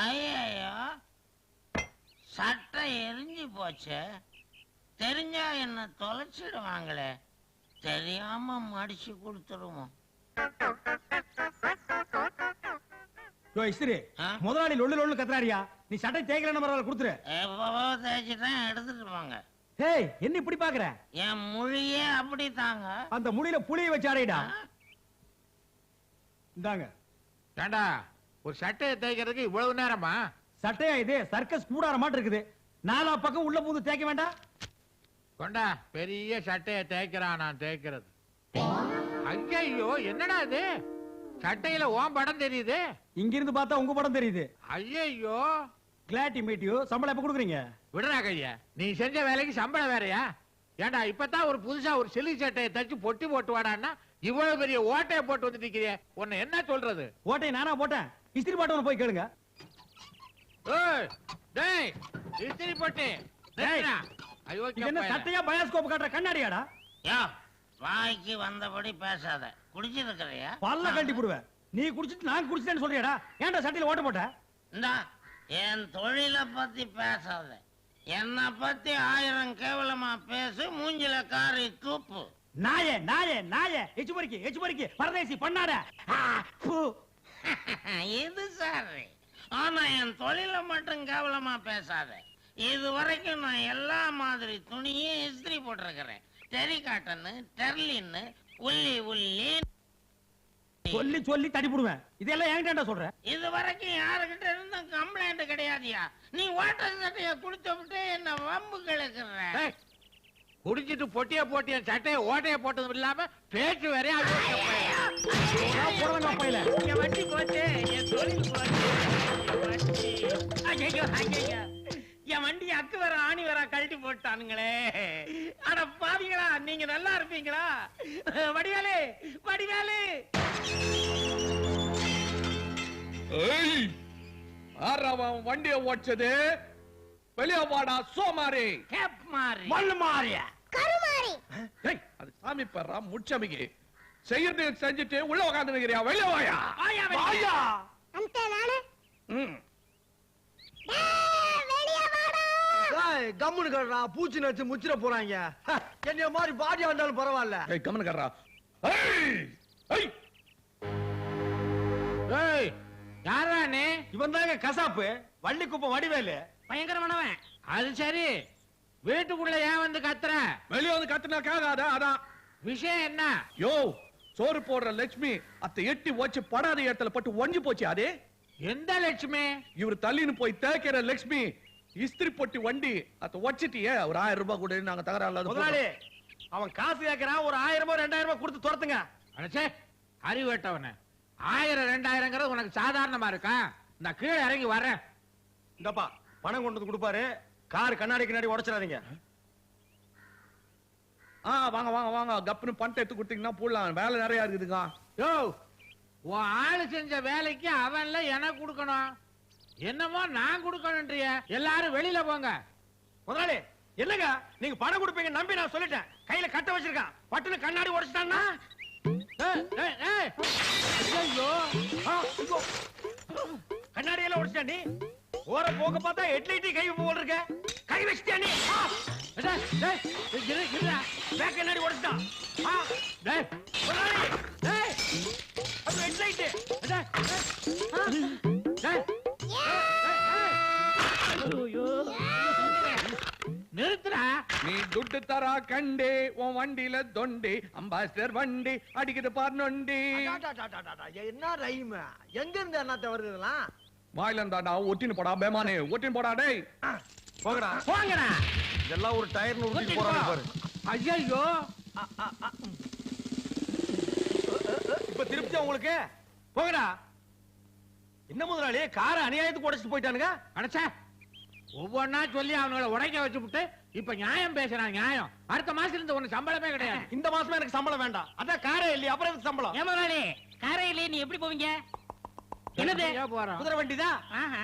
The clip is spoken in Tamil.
ஐயோ சட்டை எரிஞ்சு போச்சு. தெரிஞ்சா என்ன தொலைச்சிடுவாங்களே. தெரியாம மடிச்சு கொடுத்துருவோம்? முதலாளி லொள்ளு லொள்ளு கத்துறாரியா. நீ சட்டை தேய்க்கலன்னு பரவாயில்ல கொடுத்துரு. எப்பவோ தேய்ச்சிட்டேன் எடுத்துட்டு போங்க. ஹேய் என்ன இப்படி பாக்குற? என் மொழியே அப்படித்தாங்க. அந்த முடியில புளிய வச்சு அடையிடா இந்தாங்க. ஏண்டா ஒரு சட்டையை தேய்க்கிறதுக்கு இவ்வளவு நேரமா? சட்டையா இது? சர்க்கஸ் கூடார மாட்டு இருக்குது. நாலா பக்கம் உள்ள பூந்து தேய்க்க வேண்டாம் கொண்டா பெரிய சட்டையை தேய்க்கிறான் நான் தேய்க்கிறது. ஐயோ என்னடா இது? சட்டையில ஓம் படம் தெரியுது? இங்க இருந்து பார்த்தா உங்க படம் தெரியுது. ஐயோ கிளாட்டி மீட் யூ சம்பளம் எப்ப கொடுக்குறீங்க? விடுறா கையா. நீ செஞ்ச வேலைக்கு சம்பளம் வேறயா? ஏண்டா இப்பதான் ஒரு புதுசா ஒரு சிலி சட்டையை தச்சு பொட்டி போட்டு வாடான்னா இவ்வளவு பெரிய ஓட்டையை போட்டு வந்து நிக்கிறியே? உன்னை என்ன சொல்றது? ஓட்டையை நானா போட்டேன். இஸ்திரி பாட்டவன போய் கேளுங்க. ஏய், டேய் இஸ்திரி போட்டு. நிறுத்துடா. ஐயோ இது என்ன சட்டையா பயாஸ்கோப் காட்டுற கண்ணாடியாடா? யோ வாய்க்கு வந்தபடி பேசாத. குடிச்சிருக்கிறியா? பல்ல கட்டி போடுவேன். நீ குடிச்சிட்டு நான் குடிச்சிட்டேன்னு சொல்றியாடா? ஏன்டா சட்டையில ஓட்ட போட்ட? இந்தா என் தொழிலை பத்தி பேசாத. என்னை பத்தி ஆயிரம் கேவலமா பேசு மூஞ்சில காரி தூப்பு. நாயே நாயே நாயே. எச்சு பறிக்கி எச்சு பறிக்கி. பரதேசி பண்ணாட. இது சாரு. ஆனா என் தொழிலை மட்டும் கேவலமா பேசாத. இது வரைக்கும் நான் எல்லா மாதிரி துணியும் இஸ்திரி போட்டிருக்கிறேன். டெரி காட்டனு டெர்லின்னு உள்ளி உள்ளி சொல்லி சொல்லி தடி போடுவேன். இதெல்லாம் என்கிட்ட சொல்ற? இது வரைக்கும் யாருக்கிட்ட இருந்தும் கம்ப்ளைண்ட் கிடையாதுயா? நீ ஓட்டர் சட்டைய குடிச்சு விட்டு என்ன வம்பு கிழக்குற குடிச்சிட்டு பொட்டிய போட்டு என் சட்டையை ஓட்டைய போட்டதும் இல்லாம பேச்சு வேறையா என் வண்டி அக்கு வர ஆணி கழட்டி போட்டானுங்களே. அட பாவீங்களா நீங்க நல்லா இருப்பீங்களா? வடிவேலு வடிவேலு. ஆறாவன் வண்டிய ஓட்சது வெளிய வாடா கேப் மாறி. மண்ணு மாறிய? கருமாரி அது சாமி பர்றா செய்யறது செஞ்சுட்டு உள்ள உட்காந்து நிக்கிறியா வெளிய வாயா. வாயா கம்முனு கடுறா பூச்சி நச்சு முச்சிட போறாங்க. என்னைய மாதிரி பாடி வந்தாலும் பரவாயில்ல. கம்மனு ஏய் யாரா நீ? இவன் தாங்க கசாப்பு வள்ளி குப்பம் வடிவேலு. பயங்கரமானவன். அது சரி. வீட்டுக்குள்ள ஏன் வந்து கத்துற? வெளிய வந்து கத்துனா கேட்காத அதான். விஷயம் என்ன? யோ சோறு போடுற லட்சுமி அத்தை எட்டி வச்சு படாத இடத்துல பட்டு ஒஞ்சு போச்சு அதே? எந்த லட்சுமி? இவர் தள்ளின்னு போய் தேய்க்கிற லட்சுமி இஸ்திரி பொட்டி வண்டி அத வச்சிட்டியே ஒரு ஆயிரம் ரூபாய் கூட நாங்க தகராறு இல்லாத முதலாளி அவன் காசு கேட்கறான் ஒரு ஆயிரம் ரூபாய் ரெண்டாயிரம் ரூபாய் கொடுத்து துரத்துங்க. அடச்சே அறிவட்டவன ஆயிரம் ரெண்டாயிரங்கிறது உனக்கு சாதாரணமா இருக்கா? நான் கீழே இறங்கி வரேன் இந்தப்பா பணம் கொண்டு வந்து கொடுப்பாரு. கார் கண்ணாடி கண்ணாடி உடைச்சிடாதீங்க. ஆ வாங்க வாங்க வாங்க. கப்புன்னு பணத்தை எடுத்து கொடுத்தீங்கன்னா போடலாம். வேலை நிறைய இருக்குதுங்க யோ உன் ஆளு செஞ்ச வேலைக்கு அவன்ல எனக்கு கொடுக்கணும். என்னமோ நான் கொடுக்கணும்ன்றிய. எல்லாரும் வெளியில போங்க. முதலாளி என்னங்க? நீங்க பணம் கொடுப்பீங்க நம்பி நான் சொல்லிட்டேன். கையில கட்ட வச்சிருக்கான். பட்டுன்னு கண்ணாடி உடைச்சிட்டான்னா? ஆ, கண்ணாடி எல்லாம் உடைச்சிட்டா நீ? ஓர போக பார்த்தா ஹெட்லைட்டி கை போல் இருக்க கை வச்சிட்டியா நீ? கண்ணாடி உடைச்சிட்டான். நிறுத்துடா. நீ துட்டு தரா கண்டே உன் வண்டியில தொண்டி அம்பாசிடர் வண்டி அடிக்குது பார் நொண்டி. என்ன ரைம்? எங்க இருந்து என்னத்த வருது இதெல்லாம்? வாயில இருந்தாடா ஒட்டின்னு போடா பேமானே ஒட்டின்னு போடா டேய். போகடா போங்கடா. இதெல்லாம் ஒரு டயர்னு ஊத்தி போறாங்க பாரு. ஐயோ இப்ப திருப்தியா உங்களுக்கு? போகடா என்ன முதலாளி? கார அநியாயத்துக்கு உடைச்சிட்டு போயிட்டானுங்க? அடச்சே. ஒவ்வொன்னா சொல்லி அவனுங்களை உடைக்க வச்சுப்புட்டு இப்ப நியாயம் பேசுறான் நியாயம். அடுத்த மாசம் இருந்து உனக்கு சம்பளமே கிடையாது. இந்த மாசமே எனக்கு சம்பளம் வேண்டாம். அதான் காரே இல்லையா அப்புறம் எதுக்கு சம்பளம்? ஏன் முதலாளி காரையிலே நீ எப்படி போவீங்க? என்னது? போறோம் குதிரை வண்டி தான் ஆஹா.